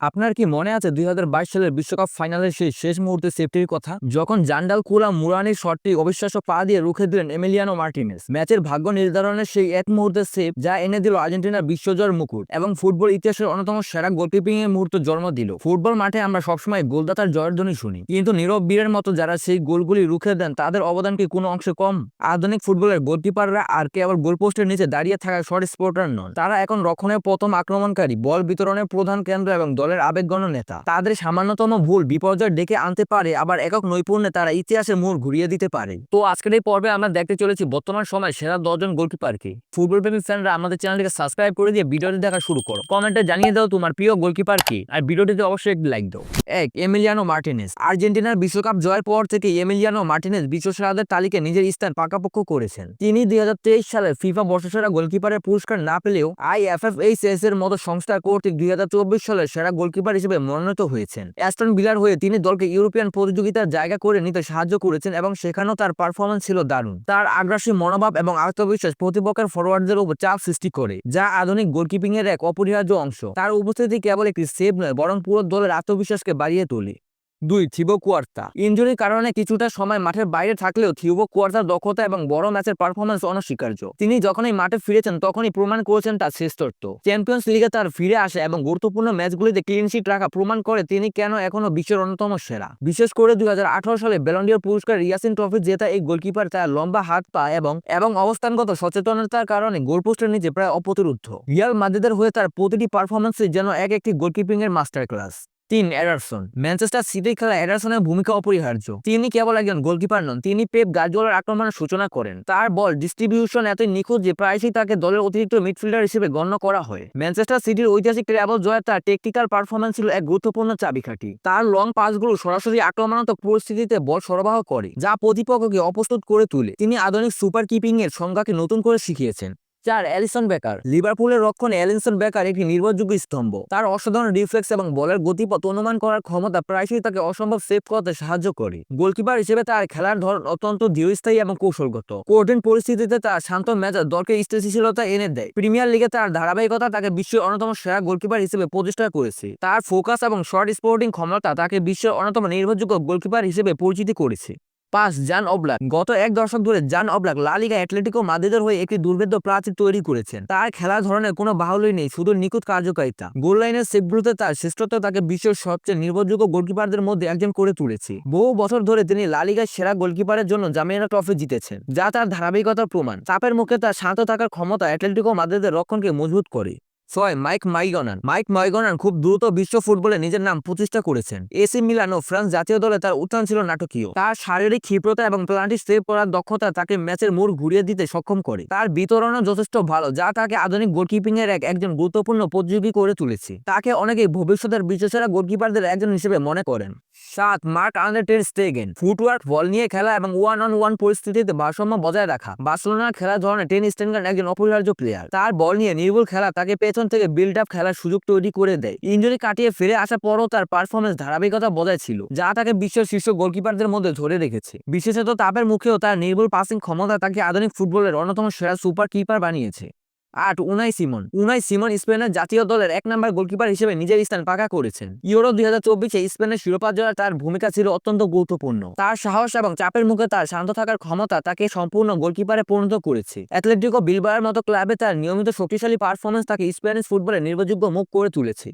আপনার কি মনে আছে দুই হাজার বাইশ সালের বিশ্বকাপ ফাইনালের সেই শেষ মুহূর্তে সেফটির কথা? যখন জান্ডাল, কুলা মুরানির শটটি অবিশ্বাস্য পা দিয়ে রুখে দিলেন এমিলিয়ানো মার্টিনেস ম্যাচের ভাগ্য নির্ধারণের সেই এক মুহূর্তের সেফ যা এনে দিল আর্জেন্টিনার বিশ্বজয়ের মুকুট এবং ফুটবল ইতিহাসের অন্যতম সেরা গোলকিপিং এর মুহূর্ত জন্ম দিল। ফুটবল মাঠে আমরা সবসময় গোলদাতার জয়ের ধ্বনি শুনি, কিন্তু নীরব বীরের মতো যারা সেই গোলগুলি রুখে দেন, তাদের অবদান কি কোনো অংশে কম? আধুনিক ফুটবলের গোলকিপাররা আর কেবল গোলপোস্টের নিচে দাঁড়িয়ে থাকা শর্ট স্পোর্টার নন। তারা এখন রক্ষণের প্রথম আক্রমণকারী, বল বিতরণের প্রধান কেন্দ্র এবং দলের আবেগগণ নেতা। তাদের সামান্যতম ভুল বিপর্যয় ডেকে আনতে পারে, আবার একক নৈপুণ্যে তারা ইতিহাসের মোড় ঘুরিয়ে দিতে পারে। তো আজকের এই পর্বে আমরা দেখতে চলেছি বর্তমান সময় সেরা দশজন গোলকিপারকে ফুটবল প্রেমী ফ্যানরা আমাদের চ্যানেলটিকে সাবস্ক্রাইব করে দিয়ে ভিডিওটি দেখা শুরু করো। কমেন্টে জানিয়ে দাও তোমার প্রিয় গোলকিপার কি, আর ভিডিওটিতে অবশ্যই একটি লাইক দাও। এক, এমিলিয়ানো মার্টিনেস আর্জেন্টিনার বিশ্বকাপ জয়ের পর থেকে এমিলিয়ানো মার্টিনেস বিশ্বসেরাদের তালিকায় নিজের স্থান পাকাপোক্ত করেছেন। তিনি দুই হাজার তেইশ সালে ফিফা বর্ষসেরা গোলকিপারের পুরস্কার না পেলেও আইএফএফএইচএস এর মতো সংস্থা কর্তৃক দুই হাজার চব্বিশ সালে সেরা গোলকিপার হিসেবে মনোনীত হয়েছেন। অ্যাস্টন বিলার হয়ে তিনি দলকে ইউরোপিয়ান প্রতিযোগিতার জায়গা করে নিতে সাহায্য করেছেন এবং সেখানেও তার পারফরমেন্স ছিল দারুণ। তার আগ্রাসী মনোভাব এবং আত্মবিশ্বাস প্রতিপক্ষের ফরওয়ার্ডদের উপর চাপ সৃষ্টি করে, যা আধুনিক গোলকিপিং এর এক অপরিহার্য অংশ। তার উপস্থিতি কেবল একটি সেভ নয়, বরং পুরো দলের আত্মবিশ্বাসকে বাড়িয়ে তোলে। দুই, থিবো কুয়ার্তা। ইঞ্জুরির কারণে কিছুটা সময় মাঠের বাইরে থাকলেও থিবো কুয়ার্তার দক্ষতা এবং বড় ম্যাচের পারফরমেন্স অনস্বীকার্য। তিনি যখনই মাঠে ফিরেছেন, তখনই প্রমাণ করেছেন তার শ্রেষ্ঠত্ব। চ্যাম্পিয়ন্স লিগে তার ফিরে আসে এবং গুরুত্বপূর্ণ ম্যাচগুলিতে ক্লিনশিট রাখা প্রমাণ করে তিনি কেন এখনও বিশ্বের অন্যতম সেরা। বিশেষ করে দুই হাজার আঠারো সালে বেলন্ডিয়ার পুরস্কার রিয়াসিন ট্রফি জেতা এই গোলকিপার তার লম্বা হাত, পা এবং এবং অবস্থানগত সচেতনতার কারণে গোলপোস্টের নিচে প্রায় অপ্রতিরুদ্ধ। রিয়াল মাদ্রিদের হয়ে তার প্রতিটি পারফরমেন্সে যেন এক একটি গোলকিপিং এর মাস্টার ক্লাস তিন এডারসন। ম্যানচেস্টার সিটির খেলা এডারসনের ভূমিকা অপরিহার্য। তিনি কেবল একজন গোলকিপার নন, তিনি পেপ গার্দিওলার আক্রমণের সূচনা করেন। তার বল ডিস্ট্রিবিউশন এতই নিখুঁত যে প্রায়শই তাকে দলের অতিরিক্ত মিডফিল্ডার হিসেবে গণ্য করা হয়। ম্যানচেস্টার সিটির ঐতিহাসিক ট্র্যাভেল জয়ে তার টেকনিক্যাল পারফরমেন্স ছিল এক গুরুত্বপূর্ণ চাবিকাঠি। তার লং পাসগুলো সরাসরি আক্রমণাত্মক পরিস্থিতিতে বল সরবরাহ করে, যা প্রতিপক্ষকে অপ্রস্তুত করে তুলে। তিনি আধুনিক সুপার কিপিং এর সংজ্ঞাকে নতুন করে শিখিয়েছেন। চার অ্যালিসন বেকার। লিভারপুলের রক্ষণে অ্যালিসন বেকার একটি নির্ভরযোগ্য স্তম্ভ। তার অসাধারণ রিফ্লেক্স এবং বলের গতিপথ অনুমান করার ক্ষমতা প্রায়শই তাকে অসম্ভব সেভ করতে সাহায্য করে। গোলকিপার হিসেবে তার খেলার ধরন অত্যন্ত দৃঢ়স্থায়ী এবং কৌশলগত। কঠিন পরিস্থিতিতে তার শান্ত মেজাজ দলকে স্থিতিশীলতা এনে দেয়। প্রিমিয়ার লিগে তার ধারাবাহিকতা তাকে বিশ্বের অন্যতম সেরা গোলকিপার হিসেবে প্রতিষ্ঠা করেছে। তার ফোকাস এবং শর্ট স্পোর্টিং ক্ষমতা তাকে বিশ্বের অন্যতম নির্ভরযোগ্য গোলকিপার হিসেবে পরিচিতি করেছে। পাঁচ জান অবলাক। গত এক দশক ধরে জান অবলাক লা লিগা অ্যাটলেটিকো মাদ্রিদের হয়ে একটি দুর্ভেদ্য প্রাচীর তৈরি করেছেন। তার খেলা ধরনের কোনো বাহুল্যই নেই, শুধু নিখুঁত কার্যকারিতা। গোল লাইনের সেভগুলোতে তার শ্রেষ্ঠত্ব তাকে বিশ্বের সবচেয়ে নির্ভরযোগ্য গোলকিপারদের মধ্যে একজন করে তুলেছে। বহু বছর ধরে তিনি লা লিগার সেরা গোলকিপারের জন্য জামিয়ানা ট্রফি জিতেছেন, যা তার ধারাবাহিকতার প্রমাণ। চাপের মুখে তার শান্ত থাকার ক্ষমতা অ্যাটলেটিকো মাদ্রিদের রক্ষণকে মজবুত করে। ছয়, মাইক মাইগনান। মাইক মাইগনান খুব দ্রুত বিশ্ব ফুটবলে নিজের নাম প্রতিষ্ঠা করেছেন। এসি মিলান ও ফ্রান্স জাতীয় দলে তার উত্থান ছিল নাটকীয়। তার শারীরিক ক্ষিপ্রতা এবং প্লান্টি সেভ করার দক্ষতা তাকে ম্যাচের মোড় ঘুরিয়ে দিতে সক্ষম করে। তার বিতরণও যথেষ্ট ভালো, যা তাকে আধুনিক গোলকিপিং এর এক, একজন গুরুত্বপূর্ণ প্রতিযোগী করে তুলেছে। তাকে অনেকেই ভবিষ্যতের বিশ্বসেরা গোলকিপারদের একজন হিসেবে মনে করেন। সাত, Marc Andre ter Stegen. Footwork, ball নিয়ে খেলা এবং ওয়ান অন ওয়ান পরিস্থিতিতে ভারসাম্য বজায় রাখা। বার্সেলোনার খেলা ধরনের টেন স্টেনগান একজন অপরিহার্য প্লেয়ার। তার বল নিয়ে নির্ভুল খেলা তাকে পেছন থেকে বিল্ড আপ খেলার সুযোগ তৈরি করে দেয়। ইঞ্জুরি কাটিয়ে ফিরে আসার পরও তার পারফরমেন্স ধারাবাহিকতা বজায় ছিল, যা তাকে বিশ্বের শীর্ষ গোলকিপারদের মধ্যে ধরে রেখেছে। বিশেষত তাপের মুখেও তার নির্ভুল পাসিং ক্ষমতা তাকে আধুনিক ফুটবলের অন্যতম সেরা সুপার কিপার বানিয়েছে। আট, উনাই সিমন। উনাই সিমন স্পেনের জাতীয় দলের এক নম্বর গোলকিপার হিসেবে নিজের স্থান পাকা করেছেন। ইউরো দুই হাজার চব্বিশে স্পেনের শিরোপা জয়ের তার ভূমিকা ছিল অত্যন্ত গুরুত্বপূর্ণ। তার সাহস এবং চাপের মুখে তার শান্ত থাকার ক্ষমতা তাকে সম্পূর্ণ গোলকিপারে পরিণত করেছে। অ্যাথলেটিকো বিলবারের মতো ক্লাবে তার নিয়মিত শক্তিশালী পারফরমেন্স তাকে স্প্যানিশ ফুটবলের নির্ভরযোগ্য মুখ করে তুলেছে।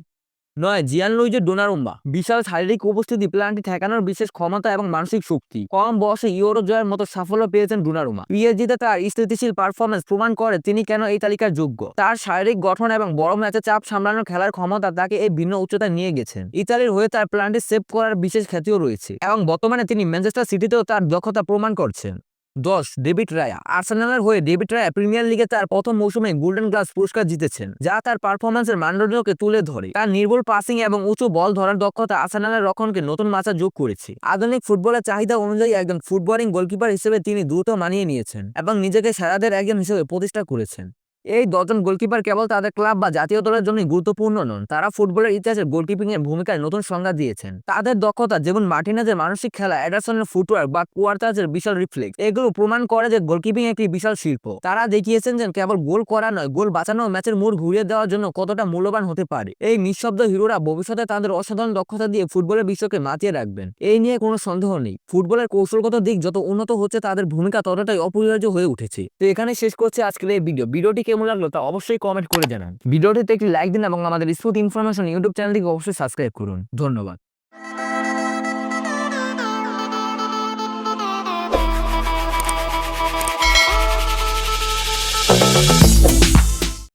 নয়, জিয়ান লুইজের ডোনারুম্বা। বিশাল শারীরিক উপস্থিতি প্ল্যানটি ঠেকানোর বিশেষ ক্ষমতা এবং মানসিক শক্তি। কম বয়সে ইউরো জয়ের মতো সাফল্য পেয়েছেন ডোনারুমা পিএসজিতে তার স্থিতিশীল পারফরমেন্স প্রমাণ করে তিনি কেন এই তালিকার যোগ্য। তার শারীরিক গঠন এবং বড় ম্যাচে চাপ সামলানোর খেলার ক্ষমতা তাকে এই ভিন্ন উচ্চতায় নিয়ে গেছেন। ইতালির হয়ে তার প্ল্যানটি সেভ করার বিশেষ খ্যাতিও রয়েছে এবং বর্তমানে তিনি ম্যানচেস্টার সিটিতেও তার দক্ষতা প্রমাণ করছেন। দশ, ডেভিড রায়া। আর্সেনালের হয়ে ডেভিড রায়া প্রিমিয়ার লিগে তার প্রথম মৌসুমে গোল্ডেন গ্লাস পুরস্কার জিতেছেন, যা তার পারফরমেন্সের মানদণ্ডকে তুলে ধরে। তার নির্ভুল পাসিং এবং উঁচু বল ধরার দক্ষতা আর্সেনালের রক্ষণকে নতুন মাচা যোগ করেছে। আধুনিক ফুটবলের চাহিদা অনুযায়ী একজন ফুটবলিং গোলকিপার হিসেবে তিনি দ্রুত মানিয়ে নিয়েছেন এবং নিজেকে সেরাদের একজন হিসেবে প্রতিষ্ঠা করেছেন। এই দশজন গোলকিপার কেবল তাদের ক্লাব বা জাতীয় দলের জন্য গুরুত্বপূর্ণ নন, তারা ফুটবলের ইতিহাসে গোলকিপিং এর ভূমিকায় নতুন সংজ্ঞা দিয়েছেন। তাদের দক্ষতা, যেমন মার্টিনেজের মানসিক খেলা এডারসনের ফুটওয়ার্ক বা কুয়ার্তাজের বিশাল রিফ্লেক্স এগুলো প্রমাণ করে যে গোলকিপিং একটি বিশাল শিল্প। তারা দেখিয়েছেন যে কেবল গোল করা নয়, গোল বাঁচানো ম্যাচের মোড় ঘুরিয়ে দেওয়ার জন্য কতটা মূল্যবান হতে পারে। এই নিঃশব্দ হিরোরা ভবিষ্যতে তাদের অসাধারণ দক্ষতা দিয়ে ফুটবলের বিশ্বকে মাতিয়ে রাখবেন। এই নিয়ে কোনো সন্দেহ নেই। ফুটবলের কৌশলগত দিক যত উন্নত হচ্ছে, তাদের ভূমিকা ততটাই অপরিহার্য হয়ে উঠেছে। তো এখানে শেষ করছে আজকের এই ভিডিও ভিডিওটি কেমন লাগল তা অবশ্যই কমেন্ট করে জানান। ভিডিওটিতে একটি লাইক দিন এবং আমাদের স্পোর্ট ইনফরমেশন ইউটিউব চ্যানেলটিকে অবশ্যই সাবস্ক্রাইব করুন। ধন্যবাদ।